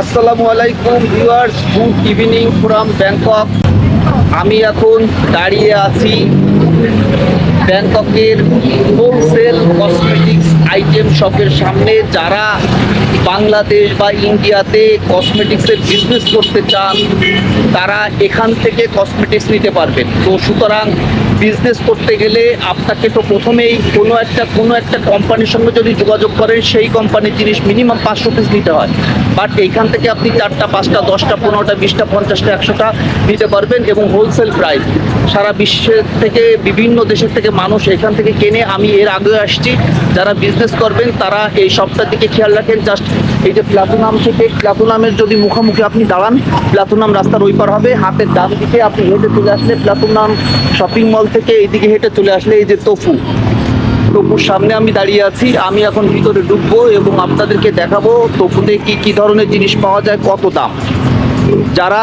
আসসালামু আলাইকুম viewers, good evening from Bangkok. আমি এখন দাঁড়িয়ে আছি ব্যাংককের হোলসেল কসমেটিক্স আইটেম শপের সামনে। যারা বাংলাদেশ বা ইন্ডিয়াতে কসমেটিক্সের বিজনেস করতে চান, তারা এখান থেকে কসমেটিক্স নিতে পারবেন। তো সুতরাং বিজনেস করতে গেলে আপনাকে তো প্রথমেই কোনো একটা কোনো একটা কোম্পানির সঙ্গে যদি যোগাযোগ করেন, সেই কোম্পানির জিনিস মিনিমাম পাঁচশো পিস নিতে হয়। বাট এইখান থেকে আপনি চারটা, পাঁচটা, দশটা, পনেরোটা, বিশটা, পঞ্চাশটা, একশোটা নিতে পারবেন এবং হোলসেল প্রাইস সারা বিশ্বের থেকে, বিভিন্ন দেশের থেকে মানুষ এখান থেকে কেনে, আমি এর আগে আসছি। যারা বিজনেস করবেন, তারা এই সপ্তাহ দিকে খেয়াল রাখেন জাস্ট এই যে প্লাটুনাম থেকে, প্লাটুনামের যদি মুখোমুখি আপনি দাঁড়ান, প্লাটুনাম রাস্তার ওই পার হবে, হাতের ডান দিকে আপনি হেঁটে চলে আসলে প্লাটুনাম শপিং মল থেকে এইদিকে হেঁটে চলে আসলে এই যে তফু। তপুর সামনে আমি দাঁড়িয়ে আছি, আমি এখন ভিতরে ঢুকবো এবং আপনাদেরকে দেখাবো তফুতে কি কি ধরনের জিনিস পাওয়া যায়, কত দাম। যারা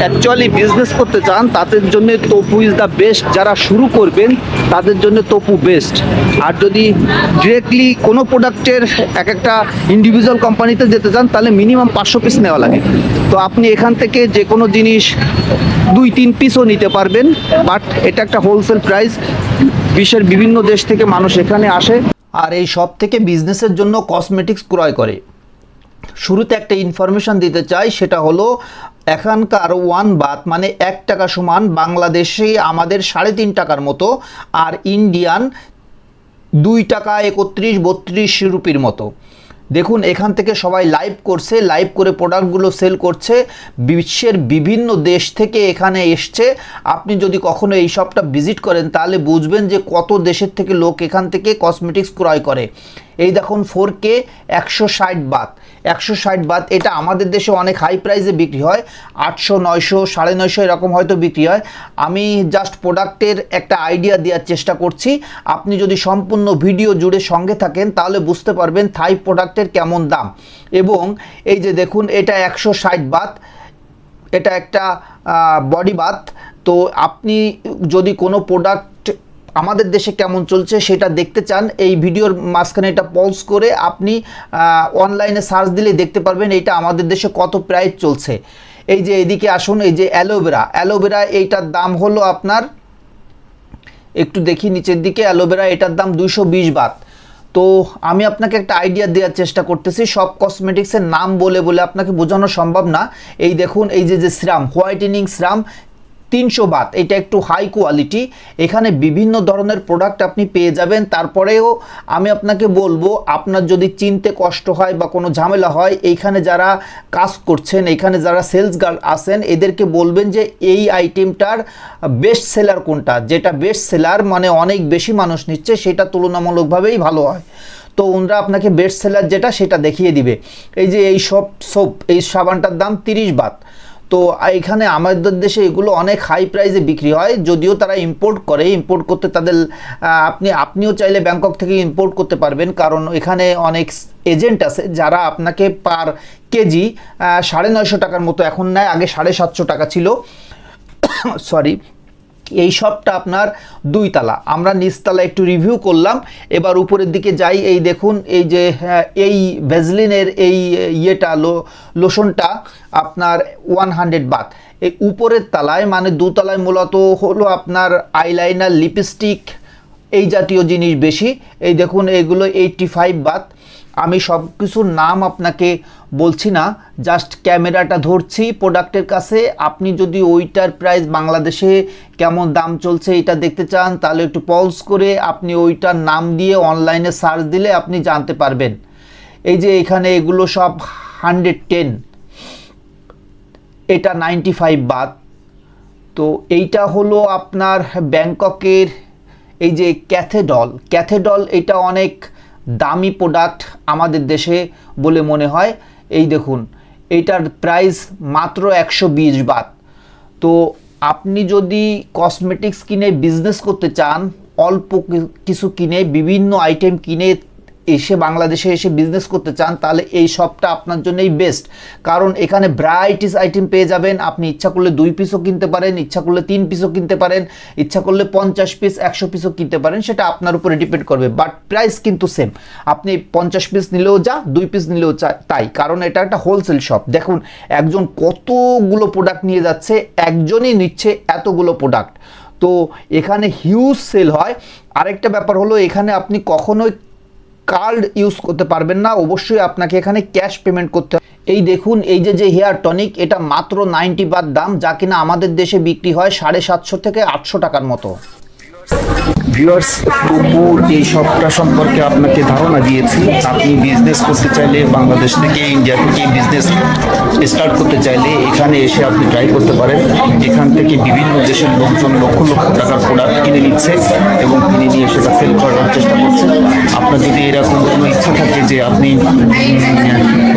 অ্যাকচুয়ালি বিজনেস করতে চান, তাদের জন্য তপু ইজ দ্য বেস্ট যারা শুরু করবেন, তাদের জন্য তপু বেস্ট আর যদি ডিরেক্টলি কোনো প্রোডাক্টের এক একটা ইন্ডিভিজুয়াল কোম্পানিতে যেতে চান, তাহলে মিনিমাম পাঁচশো পিস নেওয়া লাগে। তো আপনি এখান থেকে যে কোনো জিনিস, দুই, তিন পিসও নিতে পারবেন। বাট এটা একটা হোলসেল প্রাইস বিশ্বের বিভিন্ন দেশ থেকে মানুষ এখানে আসে। আর এই সব থেকে বিজনেসের জন্য কসমেটিক্স ক্রয় করে। শুরুতে একটা ইনফরমেশন দিতে চাই, সেটা হলো এখানকার ওয়ান বাত মানে এক টাকা সমান বাংলাদেশে আমাদের সাড়ে তিন টাকার মতো, আর ইন্ডিয়ান দুই টাকা একত্রিশ বত্রিশ রুপির মতো। দেখুন, এখান থেকে সবাই লাইভ করছে লাইভ করে প্রোডাক্টগুলো সেল করছে। বিশ্বের বিভিন্ন দেশ থেকে এখানে এসছে। আপনি যদি কখনো এই শপটা ভিজিট করেন, তাহলে বুঝবেন যে কত দেশের থেকে লোক এখান থেকে কসমেটিক্স ক্রয় করে। এই দেখুন ফোর কে একশো ষাট বাত। একশো ষাট বাত, এটা আমাদের দেশে অনেক হাই প্রাইসে বিক্রি হয়। আটশো, নয়শো, সাড়ে নয়শো এরকম হয়তো বিক্রি হয়। আমি জাস্ট প্রোডাক্টের একটা আইডিয়া দেওয়ার চেষ্টা করছি। আপনি যদি সম্পূর্ণ ভিডিও জুড়ে সঙ্গে থাকেন, তাহলে বুঝতে পারবেন থাই প্রোডাক্টের কেমন দাম। এবং এই যে দেখুন, এটা একশো ষাট বাত। এটা একটা বডি বাথ তো আপনি যদি কোনো প্রোডাক্ট আমাদের দেশে কেমন চলছে সেটা দেখতে চান। এই ভিডিওর মাঝখানে এটা পজ করে আপনি অনলাইনে সার্চ দিলে দেখতে পারবেন এটা আমাদের দেশে কত প্রাইস চলছে। এই যে এদিকে আসুন, এই যে অ্যালোভেরা অ্যালোভেরা এইটার দাম হলো আপনার, একটু দেখি নিচের দিকে অ্যালোভেরা এটার দাম দুইশো বিশ বাত তো আমি আপনাকে একটা আইডিয়া দেওয়ার চেষ্টা করতেছি, সব কসমেটিক্সের নাম বলে বলে আপনাকে বোঝানো সম্ভব না। এই দেখুন, এই যে যে সিরাম হোয়াইটেনিং সিরাম তিনশো বাত, এটা একটু হাই কোয়ালিটি এখানে বিভিন্ন ধরনের প্রোডাক্ট আপনি পেয়ে যাবেন। তারপরেও আমি আপনাকে বলব, আপনার যদি চিনতে কষ্ট হয় বা কোনো ঝামেলা হয়, এইখানে যারা কাজ করছেন এখানে যারা সেলস গার্ল আছেন, এদেরকে বলবেন যে এই আইটেমটার বেস্ট সেলার কোনটা? যেটা বেস্ট সেলার মানে অনেক বেশি মানুষ নিচ্ছে, সেটা তুলনামূলকভাবেই ভালো হয়। তো ওনরা আপনাকে বেস্ট সেলার যেটা, সেটা দেখিয়ে দিবে। এই যে এই সব সোপ এই সাবানটার দাম তিরিশ বাত। তো এখানে আমাদের দেশে এগুলো অনেক হাই প্রাইসে বিক্রি হয়, যদিও তারা ইম্পোর্ট করে। ইম্পোর্ট করতে তাদের আপনি, আপনিও চাইলে ব্যাংকক থেকে ইম্পোর্ট করতে পারবেন, কারণ এখানে অনেক এজেন্ট আছে যারা আপনাকে পার কেজি সাড়ে নয়শো টাকার মতো এখন নেয়, আগে সাড়ে সাতশো টাকা ছিল। সরি এই সবটা আপনার দুই তালা। আমরা নিচতলা একটু রিভিউ করলাম। এবার উপরের দিকে যাই, এই দেখুন, এই যে এই ভেজলিনের এই ইয়েটা, লো, লোশনটা আপনার ওয়ান হান্ড্রেড বাত। এই উপরের তালায় মানে দুতলায় মূলত হলো আপনার আইলাইনার, লিপস্টিক, এই জাতীয় জিনিস বেশি। এই দেখুন, এগুলো এইটটি ফাইভ বাত। আমি সব কিছুর নাম আপনাকে বলছি না জাস্ট ক্যামেরাটা ধরছি প্রোডাক্টের কাছে। আপনি যদি ওইটার প্রাইস বাংলাদেশে কেমন দাম চলছে এটা দেখতে চান, তাহলে একটু পলস করে আপনি ওইটার নাম দিয়ে অনলাইনে সার্চ দিলে আপনি জানতে পারবেন। এই যে এখানে এগুলো সব হান্ড্রেড টেন এটা নাইনটি ফাইভ বাদ তো এইটা হলো আপনার ব্যাংককের এই যে ক্যাথেডল। ক্যাথেডল এটা অনেক দামি প্রোডাক্ট আমাদের দেশে বলে মনে হয়। এই দেখুন, এটার প্রাইস মাত্র একশো বিশ বাত। তো আপনি যদি কসমেটিক্স কিনে বিজনেস করতে চান, অল্প কিছু কিনে, বিভিন্ন আইটেম কিনে এসে বাংলাদেশে এসে বিজনেস করতে চান, তাহলে এই শপটা আপনার জন্যই বেস্ট কারণ এখানে ভ্যারাইটিস আইটেম পেয়ে যাবেন, আপনি ইচ্ছা করলে দুই পিসও কিনতে পারেন, ইচ্ছা করলে তিন পিসও কিনতে পারেন, ইচ্ছা করলে পঞ্চাশ পিস একশো পিসও কিনতে পারেন, সেটা আপনার উপরে ডিপেন্ড করবে। বাট প্রাইস কিন্তু সেম আপনি পঞ্চাশ পিস নিলেও যা, দুই পিস নিলেও চা- তাই। কারণ এটা একটা হোলসেল শপ দেখুন, একজন কতগুলো প্রোডাক্ট নিয়ে যাচ্ছে, একজনই নিচ্ছে এতগুলো প্রোডাক্ট তো এখানে হিউজ সেল হয়। আরেকটা ব্যাপার হলো, এখানে আপনি কখনোই কার্ড ইউজ করতে পারবেন না, অবশ্যই আপনাকে এখানে ক্যাশ পেমেন্ট করতে এই দেখুন, এই যে যে হেয়ার টনিক এটা মাত্র নাইনটি বাদ দাম, যা কিনা আমাদের দেশে বিক্রি হয় সাড়ে সাতশো থেকে আটশো টাকার মতো। ভিউয়ার্স টুকুর এই সবটা সম্পর্কে আপনাকে ধারণা দিয়েছি। আপনি বিজনেস করতে চাইলে বাংলাদেশ থেকে ইন্ডিয়া থেকে বিজনেস স্টার্ট করতে চাইলে এখানে এসে আপনি ট্রাই করতে পারেন। এখান থেকে বিভিন্ন দেশের লোকজন লক্ষ লক্ষ টাকার প্রোডাক্ট কিনে নিচ্ছে এবং কিনে নিয়ে সেটা সেল করার চেষ্টা করছে। আপনার যদি এরকম কোনো ইচ্ছা থাকে যে আপনি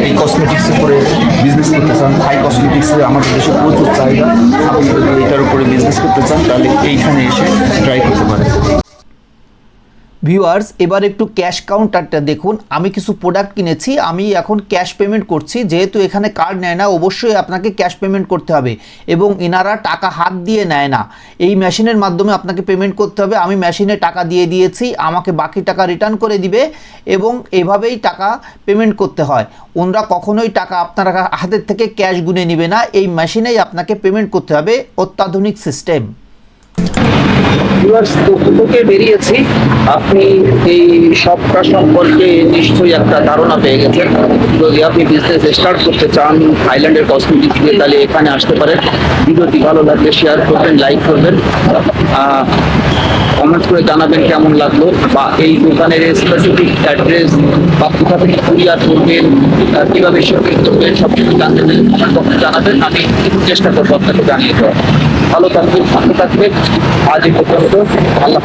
এই কসমেটিক্সের উপরে বিজনেস করতে চান হাই কসমেটিক্সের আমাদের দেশে প্রচুর চাহিদা, আপনি যদি এটার উপরে বিজনেস করতে চান, তাহলে এইখানে এসে ট্রাই করতে পারেন। ভিউয়ার্স এবার একটু ক্যাশ কাউন্টারটা দেখুন। আমি কিছু প্রোডাক্ট কিনেছি, আমি এখন ক্যাশ পেমেন্ট করছি। যেহেতু এখানে কার্ড নেয় না, অবশ্যই আপনাকে ক্যাশ পেমেন্ট করতে হবে। এবং এনারা টাকা হাত দিয়ে নেয় না। এই মেশিনের মাধ্যমে আপনাকে পেমেন্ট করতে হবে। আমি মেশিনে টাকা দিয়ে দিয়েছি, আমাকে বাকি টাকা রিটার্ন করে দিবে এবং এভাবেই টাকা পেমেন্ট করতে হয়। ওনরা কখনোই টাকা আপনার হাতের থেকে ক্যাশ গুনে নেবে না। এই মেশিনেই আপনাকে পেমেন্ট করতে হবে অত্যাধুনিক সিস্টেম থেকে বেরিয়েছি। আপনি এই শপটা সম্পর্কে নিশ্চয়ই একটা ধারণা পেয়ে গেছেন। যদি আপনি বিজনেস স্টার্ট করতে চান থাইল্যান্ডের কসমেটিক্স দিয়ে, তাহলে এখানে আসতে পারেন। ভিডিওটি ভালো লাগলে শেয়ার করবেন লাইক করবেন। কমেন্ট করে জানাবেন কেমন লাগল বা এই দোকানের স্পেসিফিক অ্যাড্রেস বা কোথা থেকে কুরিয়ার করবেন কীভাবে করবেন সব কিছু জানতে comment জানাবেন। আমি চেষ্টা করব আপনাকে জানিয়ে দেওয়ার। ভালো থাকবেন সুস্থ থাকবেন আজ পর্যন্ত আল্লাহ